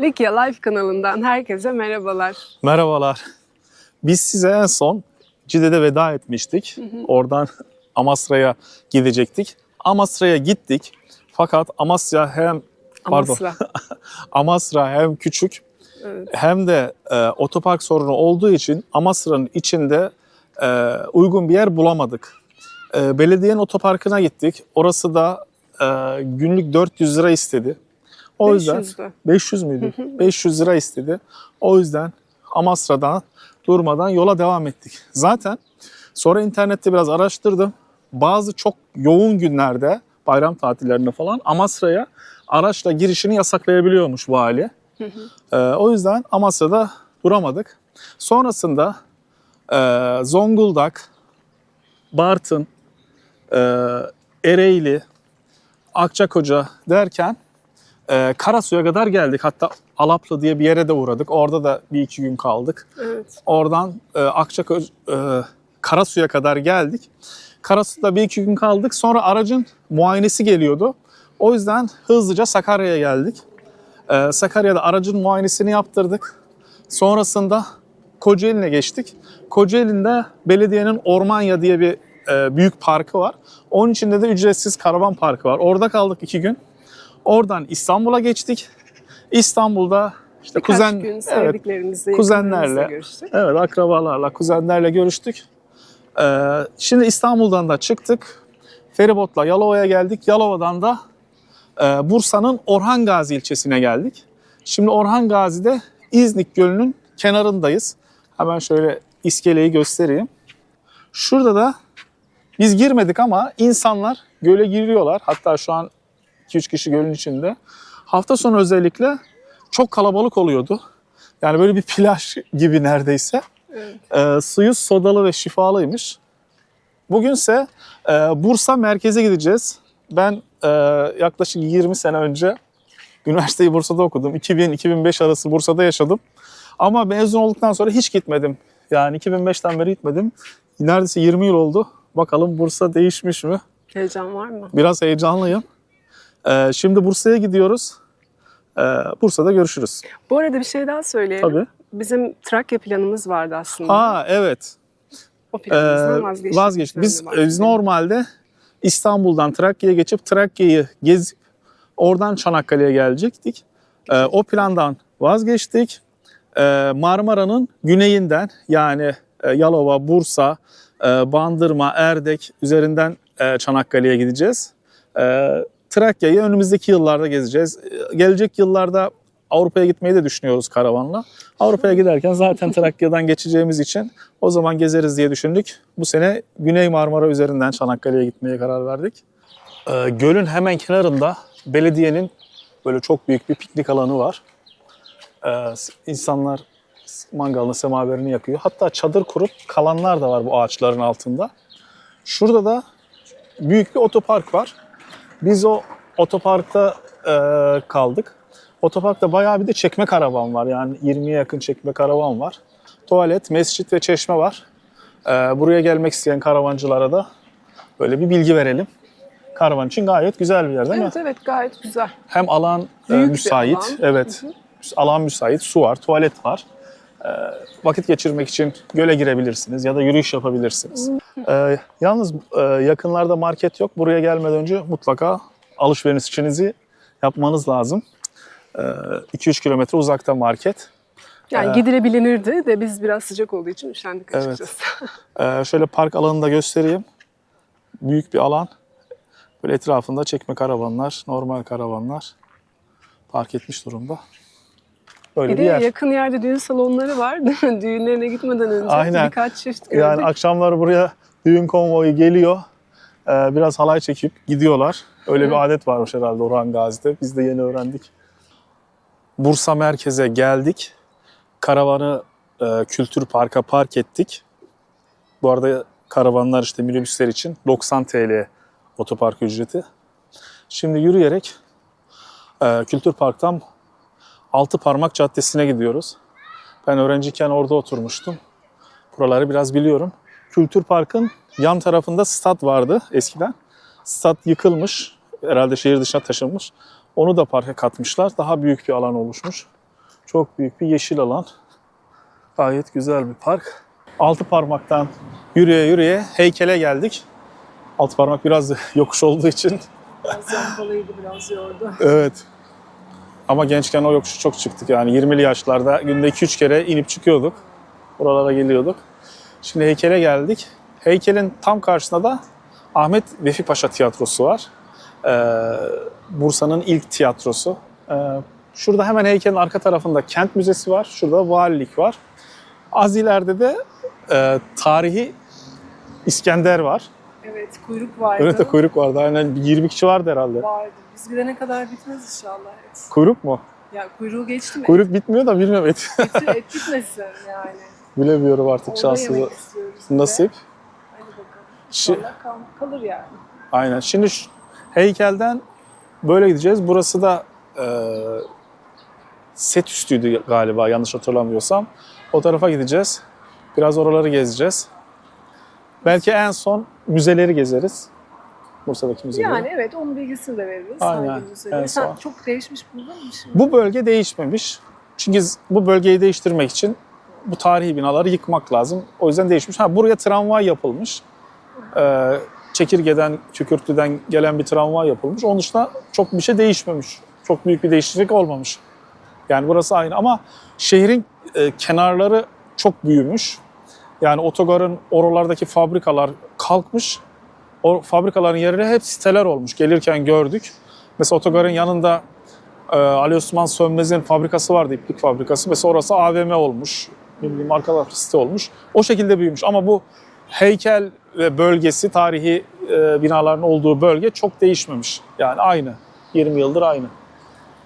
Likya Life kanalından herkese merhabalar. Merhabalar. Biz size en son Cide'de veda etmiştik. Oradan Amasra'ya gidecektik. Amasra'ya gittik. Fakat Amasya hem pardon Amasra. Amasra hem küçük Evet. hem de e, otopark sorunu olduğu için Amasra'nın içinde e, uygun bir yer bulamadık. E, belediyenin otoparkına gittik. Orası da e, günlük 400 lira istedi. O yüzden 500'dü. 500 müydü? 500 lira istedi. O yüzden Amasra'dan durmadan yola devam ettik. Zaten sonra internette biraz araştırdım. Bazı çok yoğun günlerde, bayram tatillerinde falan Amasra'ya araçla girişini yasaklayabiliyormuş vali. Ee, o yüzden Amasra'da duramadık. Sonrasında e, Zonguldak, Bartın, e, Ereğli, Akçakoca derken e, Karasu'ya kadar geldik. Hatta Alaplı diye bir yere de uğradık. Orada da bir iki gün kaldık. Evet. Oradan e, Akçakoca, e, Karasu'ya kadar geldik. Karasu'da bir iki gün kaldık. Sonra aracın muayenesi geliyordu. O yüzden hızlıca Sakarya'ya geldik. E, Sakarya'da aracın muayenesini yaptırdık. Sonrasında Kocaeli'ne geçtik. Kocaeli'nde belediyenin Ormanya diye bir e, büyük parkı var. Onun içinde de ücretsiz karavan parkı var. Orada kaldık iki gün. Oradan İstanbul'a geçtik. İstanbul'da işte Birkaç kuzen gün evet, kuzenlerle. Evet akrabalarla, kuzenlerle görüştük. Ee, şimdi İstanbul'dan da çıktık. Feribotla Yalova'ya geldik. Yalova'dan da e, Bursa'nın Orhan Gazi ilçesine geldik. Şimdi Orhan Gazi'de İznik Gölü'nün kenarındayız. Hemen şöyle iskeleyi göstereyim. Şurada da biz girmedik ama insanlar göle giriyorlar. Hatta şu an 2-3 kişi gölün içinde. Hafta sonu özellikle çok kalabalık oluyordu. Yani böyle bir plaj gibi neredeyse. Evet. Ee, suyu sodalı ve şifalıymış. Bugünse e, Bursa merkeze gideceğiz. Ben e, yaklaşık 20 sene önce üniversiteyi Bursa'da okudum. 2000-2005 arası Bursa'da yaşadım. Ama mezun olduktan sonra hiç gitmedim. Yani 2005'ten beri gitmedim. Neredeyse 20 yıl oldu. Bakalım Bursa değişmiş mi? Heyecan var mı? Biraz heyecanlıyım. Ee, şimdi Bursa'ya gidiyoruz. Ee, Bursa'da görüşürüz. Bu arada bir şey daha söyleyelim. Tabii. Bizim Trakya planımız vardı aslında. Aa evet. o planımızdan Ee, vazgeçtik. vazgeçtik. Biz, biz bak. normalde İstanbul'dan Trakya'ya geçip Trakya'yı gezip oradan Çanakkale'ye gelecektik. Ee, o plandan vazgeçtik. Ee, Marmara'nın güneyinden yani e, Yalova, Bursa, e, Bandırma, Erdek üzerinden e, Çanakkale'ye gideceğiz. Trakya'yı önümüzdeki yıllarda gezeceğiz. Ee, Gelecek yıllarda Avrupa'ya gitmeyi de düşünüyoruz karavanla. Avrupa'ya giderken zaten Trakya'dan geçeceğimiz için o zaman gezeriz diye düşündük. Bu sene Güney Marmara üzerinden Çanakkale'ye gitmeye karar verdik. Ee, gölün hemen kenarında belediyenin böyle çok büyük bir piknik alanı var. Ee, insanlar mangalını, semaverini yakıyor. Hatta çadır kurup kalanlar da var bu ağaçların altında. Şurada da büyük bir otopark var. Biz o otoparkta e, kaldık. Otoparkta bayağı bir de çekme karavan var. Yani 20'ye yakın çekme karavan var. Tuvalet, mescit ve çeşme var. E, buraya gelmek isteyen karavancılara da böyle bir bilgi verelim. Karavan için gayet güzel bir yer değil mi? Evet evet gayet güzel. Hem alan e, Büyük bir müsait, alan. evet. Alan müsait, su var, tuvalet var. E, vakit geçirmek için göle girebilirsiniz ya da yürüyüş yapabilirsiniz. E, yalnız e, yakınlarda market yok. Buraya gelmeden önce mutlaka alışverişinizi yapmanız lazım. 2-3 kilometre uzakta market. Yani Ee, gidilebilinirdi de biz biraz sıcak olduğu için üşendik Evet. açıkçası. E, şöyle park alanını da göstereyim. Büyük bir alan. Böyle etrafında çekme karavanlar, normal karavanlar park etmiş durumda. Böyle bir bir, de yer. yakın yerde düğün salonları var? Düğünlerine gitmeden önce Aynen. birkaç çeşit gördük. Yani akşamları buraya düğün konvoyu geliyor. Ee, biraz halay çekip gidiyorlar. Öyle bir adet varmış herhalde Orhan Gazi'de. Biz de yeni öğrendik. Bursa merkeze geldik. Karavanı e, Kültür Park'a park ettik. Bu arada karavanlar işte minibüsler için 90 TL otopark ücreti. Şimdi yürüyerek e, Kültür Park'tan Altı Parmak Caddesi'ne gidiyoruz. Ben öğrenciyken orada oturmuştum. Buraları biraz biliyorum. Kültür Park'ın yan tarafında stat vardı eskiden. Stat yıkılmış. Herhalde şehir dışına taşınmış. Onu da parka katmışlar. Daha büyük bir alan oluşmuş. Çok büyük bir yeşil alan. Gayet güzel bir park. Altı parmaktan yürüye yürüye heykele geldik. Altı parmak biraz yokuş olduğu için. Biraz yampalıydı, biraz yordu. Evet. Ama gençken o yokuşu çok çıktık yani 20'li yaşlarda günde 2-3 kere inip çıkıyorduk. Buralara geliyorduk. Şimdi heykele geldik. Heykelin tam karşısında da Ahmet Vefik Paşa Tiyatrosu var. Ee, Bursa'nın ilk tiyatrosu. Ee, şurada hemen heykelin arka tarafında kent müzesi var. Şurada valilik var. Az ileride de e, tarihi İskender var. Evet, kuyruk vardı. Önünde kuyruk vardı. Aynen 20 kişi vardı herhalde. Vardı. Biz gidene kadar bitmez inşallah. Evet. Kuyruk mu? Ya kuyruğu geçti mi? Kuyruk bitmiyor da bilmiyorum et. Et, et bitmesin yani. Bilemiyorum artık şanssızı. Nasip. Hadi bakalım. İnşallah kal- kalır yani. Aynen. Şimdi şu heykelden böyle gideceğiz. Burası da e, set üstüydü galiba yanlış hatırlamıyorsam. O tarafa gideceğiz. Biraz oraları gezeceğiz. Belki en son müzeleri gezeriz. Bursa'daki müzeleri. Yani evet onun bilgisini de veririz. Aynen, en Sen son. çok değişmiş buldun mu şimdi? Bu bölge değişmemiş. Çünkü bu bölgeyi değiştirmek için bu tarihi binaları yıkmak lazım. O yüzden değişmiş. Ha buraya tramvay yapılmış. Ee, çekirgeden, kükürtlüden gelen bir tramvay yapılmış. Onun dışında çok bir şey değişmemiş. Çok büyük bir değişiklik olmamış. Yani burası aynı ama şehrin e, kenarları çok büyümüş. Yani otogarın oralardaki fabrikalar kalkmış. O fabrikaların yerine hep siteler olmuş. Gelirken gördük. Mesela otogarın yanında ee, Ali Osman Sönmez'in fabrikası vardı, iplik fabrikası. Mesela orası AVM olmuş. Ne bileyim arkalar site olmuş. O şekilde büyümüş ama bu heykel ve bölgesi, tarihi e, binaların olduğu bölge çok değişmemiş. Yani aynı. 20 yıldır aynı.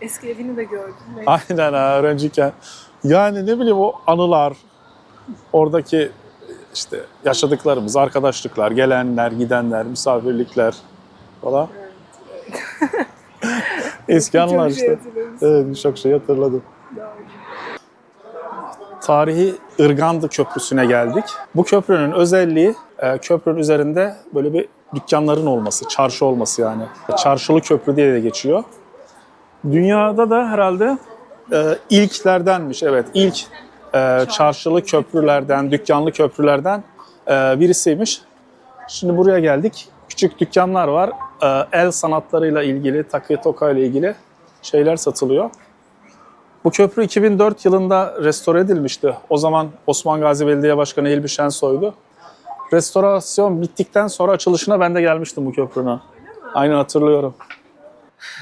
Eski evini de gördüm. Aynen ha, öğrenciyken. Yani ne bileyim o anılar, oradaki işte yaşadıklarımız, arkadaşlıklar, gelenler, gidenler, misafirlikler falan. Eski Çok anılar şey işte. hatırlarız. Evet birçok şey hatırladım. Tarihi Irgandı Köprüsü'ne geldik. Bu köprünün özelliği e, köprünün üzerinde böyle bir dükkanların olması, çarşı olması yani. Çarşılı köprü diye de geçiyor. Dünyada da herhalde e, ilklerdenmiş evet. ilk e, çarşılı köprülerden, dükkanlı köprülerden e, birisiymiş. Şimdi buraya geldik. Küçük dükkanlar var. E, el sanatlarıyla ilgili, takı toka ile ilgili şeyler satılıyor. Bu köprü 2004 yılında restore edilmişti. O zaman Osman Gazi Belediye Başkanı Hilmi Şensoy'du. Restorasyon bittikten sonra açılışına ben de gelmiştim bu köprünün. Aynen hatırlıyorum.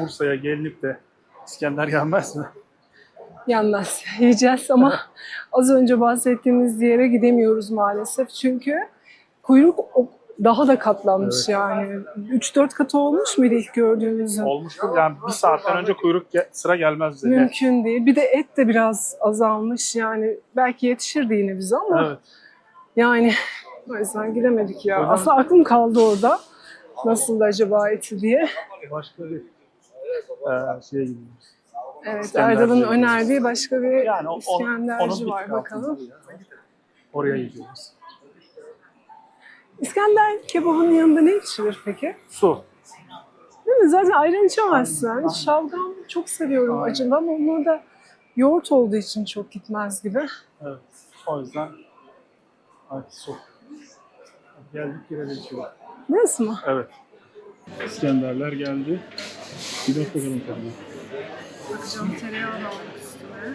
Bursa'ya gelinip de İskender gelmez mi? Yanmaz. Yiyeceğiz ama az önce bahsettiğimiz yere gidemiyoruz maalesef. Çünkü kuyruk daha da katlanmış Evet. yani. 3-4 katı olmuş muydu ilk gördüğümüzün? Olmuştur yani bir saatten önce kuyruk sıra gelmez bize. Mümkün değil. Bir de et de biraz azalmış yani. Belki yetişirdi yine bize ama Evet. yani o yüzden gidemedik ya. Hocam- Aslında aklım kaldı orada. Nasıl acaba eti diye. Başka bir e, şeye gidiyoruz. Evet Erdal'ın önerdiği başka bir Yani o- İskenderci var bakalım. Oraya gidiyoruz. İskender kebabının yanında ne içilir peki? Su. Değil mi? Zaten ayran içemezsin. Şalgam çok seviyorum Aynen. acılı ama onlar da yoğurt olduğu için çok gitmez gibi. Evet. O yüzden Hadi su. Geldik girelim içiyoruz. Burası mı? Evet. İskenderler geldi. Bir bak bakalım tadına. Bakacağım tereyağı da almak üstüne.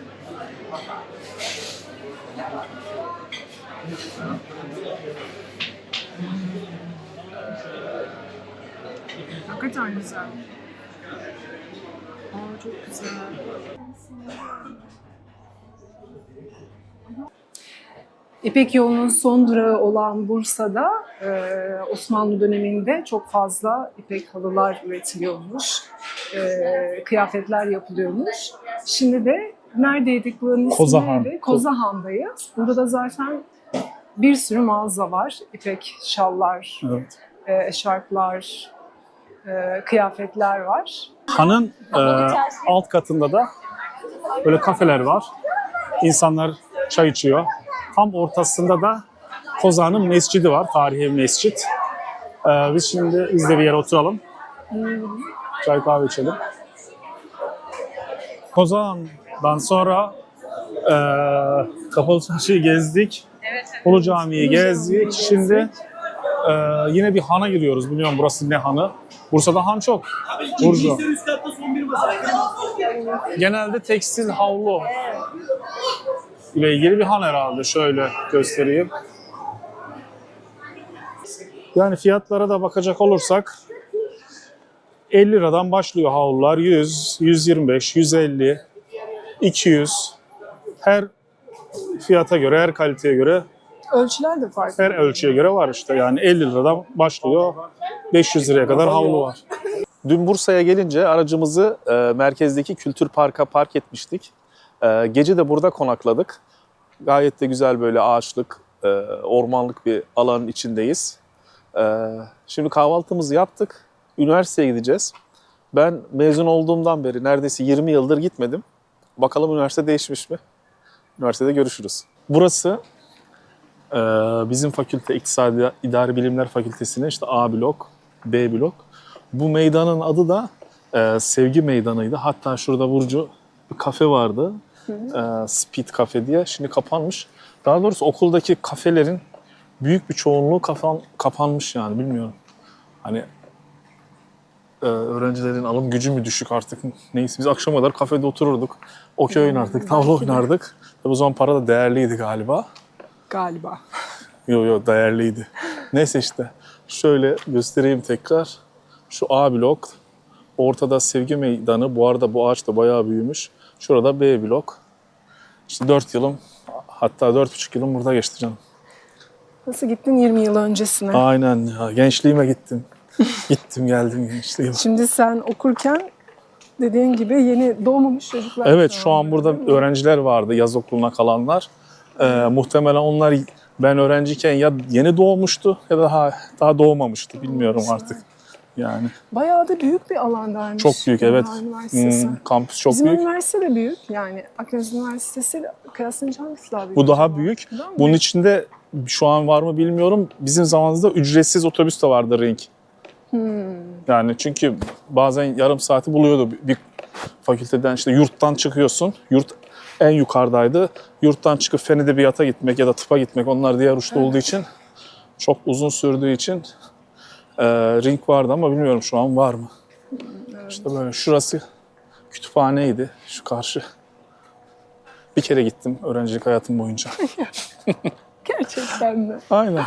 Hakikaten güzel. Aa çok güzel. İpek yolunun son durağı olan Bursa'da e, Osmanlı döneminde çok fazla ipek halılar üretiliyormuş. E, kıyafetler yapılıyormuş. Şimdi de neredeydik buranın ismi Kozahan. neydi? Kozahan'dayız. Burada da zaten bir sürü mağaza var. İpek şallar, Evet. e, eşarplar, e, kıyafetler var. Hanın e, alt katında da böyle kafeler var. İnsanlar çay içiyor. Tam ortasında da Kozan'ın mescidi var. Tarihi mescit. E, biz şimdi biz de bir yere oturalım. Çay kahve içelim. Kozan'dan sonra Ee, Kapalı Çarşı'yı gezdik. Ulu Camii'yi gezdik. Şimdi e, yine bir hana giriyoruz. Bilmiyorum burası ne hanı. Bursa'da han çok. Burcu. Genelde tekstil havlu ile ilgili bir han herhalde. Şöyle göstereyim. Yani fiyatlara da bakacak olursak 50 liradan başlıyor havlular. 100, 125, 150, 200. Her fiyata göre, her kaliteye göre, Ölçüler de farklı. her ölçüye göre var işte. Yani 50 liradan başlıyor. 500 liraya kadar havlu var. Dün Bursa'ya gelince aracımızı e, merkezdeki Kültür Park'a park etmiştik. E, gece de burada konakladık. Gayet de güzel böyle ağaçlık, e, ormanlık bir alanın içindeyiz. E, şimdi kahvaltımızı yaptık. Üniversiteye gideceğiz. Ben mezun olduğumdan beri neredeyse 20 yıldır gitmedim. Bakalım üniversite değişmiş mi? Üniversitede görüşürüz. Burası e, bizim fakülte İktisadi İdari Bilimler Fakültesi'nin işte A blok, B blok. Bu meydanın adı da e, Sevgi Meydanı'ydı. Hatta şurada Burcu bir kafe vardı. E, Speed Cafe diye. Şimdi kapanmış. Daha doğrusu okuldaki kafelerin büyük bir çoğunluğu kafan, kapanmış yani bilmiyorum. Hani e, öğrencilerin alım gücü mü düşük artık neyse biz akşama kadar kafede otururduk. Okey oynardık, tavla oynardık. Tabii o zaman para da değerliydi galiba. Galiba. Yo yo değerliydi. Neyse işte şöyle göstereyim tekrar. Şu A blok. Ortada sevgi meydanı. Bu arada bu ağaç da bayağı büyümüş. Şurada B blok. İşte 4 yılım hatta 4,5 yılım burada geçti canım. Nasıl gittin 20 yıl öncesine? Aynen ya gençliğime gittim. gittim geldim gençliğime. Şimdi sen okurken dediğin gibi yeni doğmamış çocuklar. Evet şu an burada öğrenciler vardı yaz okuluna kalanlar. Ee, muhtemelen onlar ben öğrenciyken ya yeni doğmuştu ya da daha, daha doğmamıştı bilmiyorum artık. Yani Bayağı da büyük bir alandaymış. çok büyük evet. Üniversitesi. Hmm, kampüs çok Bizim büyük. üniversite de büyük. Yani Akdeniz Üniversitesi kıyaslayınca hangisi daha büyük? Bu daha büyük. Daha Bunun büyük? içinde şu an var mı bilmiyorum. Bizim zamanımızda ücretsiz otobüs de vardı Ring. Hmm. Yani çünkü bazen yarım saati buluyordu. Bir fakülteden işte yurttan çıkıyorsun. Yurt en yukarıdaydı. Yurttan çıkıp fen edebiyata gitmek ya da tıpa gitmek onlar diğer uçta olduğu için çok uzun sürdüğü için e, ring vardı ama bilmiyorum şu an var mı. İşte böyle şurası kütüphaneydi şu karşı. Bir kere gittim öğrencilik hayatım boyunca. Gerçekten mi? Aynen.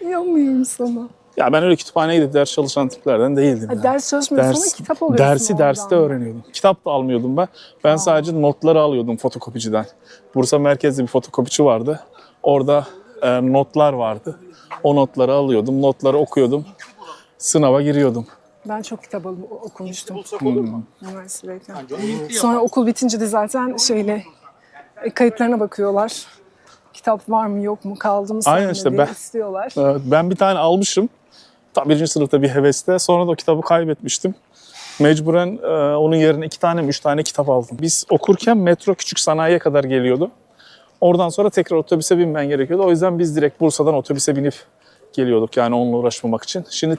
İnanmıyorum sana. Ya ben öyle kütüphaneye gidip ders çalışan tiplerden değildim. Ha, yani. ders çalışmıyorsun ama kitap alıyorsun Dersi oradan. derste öğreniyordum. Kitap da almıyordum ben. Ben sadece notları alıyordum fotokopiciden. Bursa merkezde bir fotokopiçi vardı. Orada e, notlar vardı. O notları alıyordum, notları okuyordum. Sınava giriyordum. Ben çok kitap alıp okumuştum Hmm. üniversitedeyken. Sonra okul bitince de zaten şeyle e, kayıtlarına bakıyorlar. Kitap var mı yok mu kaldı mı Aynen işte diye ben- istiyorlar. Evet, ben bir tane almışım. Tam birinci sınıfta bir heveste. Sonra da o kitabı kaybetmiştim. Mecburen e, onun yerine iki tane mi üç tane kitap aldım. Biz okurken metro küçük sanayiye kadar geliyordu. Oradan sonra tekrar otobüse binmen gerekiyordu. O yüzden biz direkt Bursa'dan otobüse binip geliyorduk yani onunla uğraşmamak için. Şimdi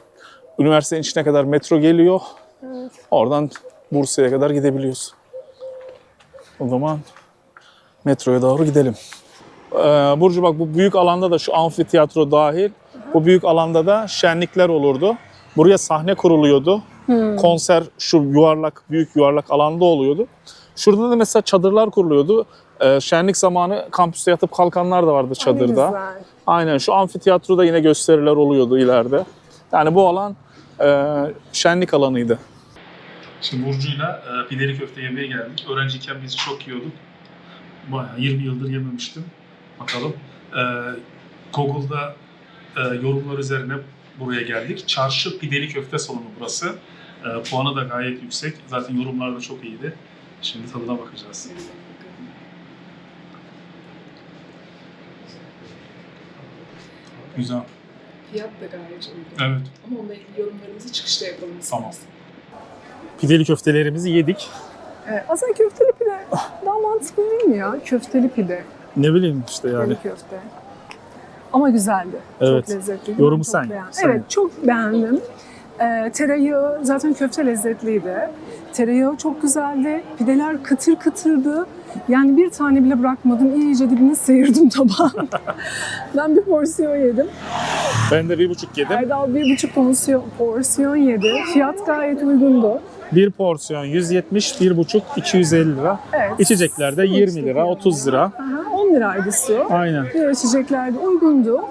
üniversitenin içine kadar metro geliyor. Oradan Bursa'ya kadar gidebiliyoruz. O zaman metroya doğru gidelim. Ee, Burcu bak bu büyük alanda da şu amfiteyatro dahil bu büyük alanda da şenlikler olurdu. Buraya sahne kuruluyordu. Konser şu yuvarlak büyük yuvarlak alanda oluyordu. Şurada da mesela çadırlar kuruluyordu. Ee, şenlik zamanı kampüste yatıp kalkanlar da vardı çadırda. Aynen şu amfiteyatroda yine gösteriler oluyordu ileride. Yani bu alan şenlik alanıydı. Şimdi Burcu'yla e, pideli köfte yemeye geldik. Öğrenciyken biz çok yiyorduk. Bayağı 20 yıldır yememiştim. Bakalım. E, Google'da e, yorumlar üzerine buraya geldik. Çarşı pideli köfte salonu burası. E, puanı da gayet yüksek. Zaten yorumlar da çok iyiydi. Şimdi tadına bakacağız. Güzel. Fiyat da gayet uygun. Evet. Ama onunla ilgili yorumlarınızı çıkışta yapalım. Tamam. Pideli köftelerimizi yedik. Ee, aslında köfteli pide daha mantıklı değil mi ya? Köfteli pide, Ne bileyim işte yani. yani. köfte. Ama güzeldi. Evet. Çok lezzetliydi. Yorumu sen, beğendim. sen. Evet çok beğendim. Ee, tereyağı zaten köfte lezzetliydi. Tereyağı çok güzeldi. Pideler kıtır kıtırdı. Yani bir tane bile bırakmadım. İyice dibine sıyırdım tabağın. ben bir porsiyon yedim. Ben de bir buçuk yedim. Erdal bir buçuk porsiyon, porsiyon yedi. Fiyat gayet uygundu. Bir porsiyon 170, bir buçuk 250 lira. Evet. İçeceklerde 20 lira, 30 lira. Aha, 10 liraydı su. Aynen. Diğer içecekler de uygundu.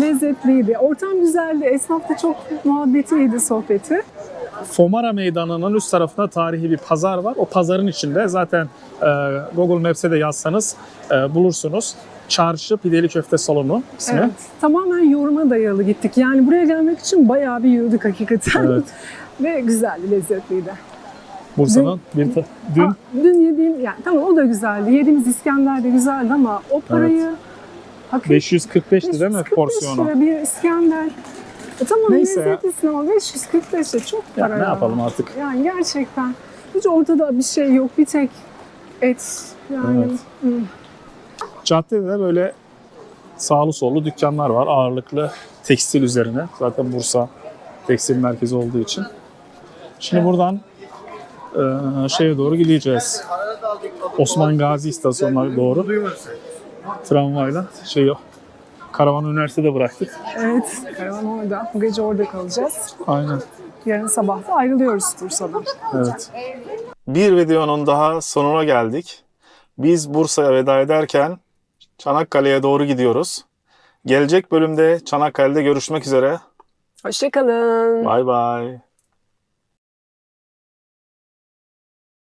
Lezzetliydi. Ortam güzeldi. Esnaf da çok muhabbetliydi sohbeti. Fomara Meydanı'nın üst tarafında tarihi bir pazar var. O pazarın içinde zaten e, Google Maps'e de yazsanız e, bulursunuz. Çarşı Pideli Köfte Salonu ismi. Evet. Tamamen yoruma dayalı gittik. Yani buraya gelmek için bayağı bir yürüdük hakikaten. Evet. Ve güzeldi, lezzetliydi. Bursa'nın bir ta- dün Ha, dün yediğim, yani tamam o da güzeldi. Yediğimiz İskender de güzeldi ama o parayı hak 545'ti değil mi 545 porsiyonu? lira bir İskender. E tamam Neyse ya. lezzetlisin ama 545 lira çok Ya para ne yapalım artık? Yani gerçekten. Hiç ortada bir şey yok. Bir tek et. Yani Evet. hı. Caddede de böyle sağlı sollu dükkanlar var. Ağırlıklı tekstil üzerine. Zaten Bursa tekstil merkezi olduğu için. Şimdi buradan e, şeye doğru gideceğiz. Osman Gazi istasyonuna doğru tramvayla şey Karavan Üniversitede bıraktık. Evet, karavan orada. Bu gece orada kalacağız. Aynen. Yarın sabah da ayrılıyoruz Bursa'dan. Evet. Bir videonun daha sonuna geldik. Biz Bursa'ya veda ederken Çanakkale'ye doğru gidiyoruz. Gelecek bölümde Çanakkale'de görüşmek üzere. Hoşçakalın. Bay bay.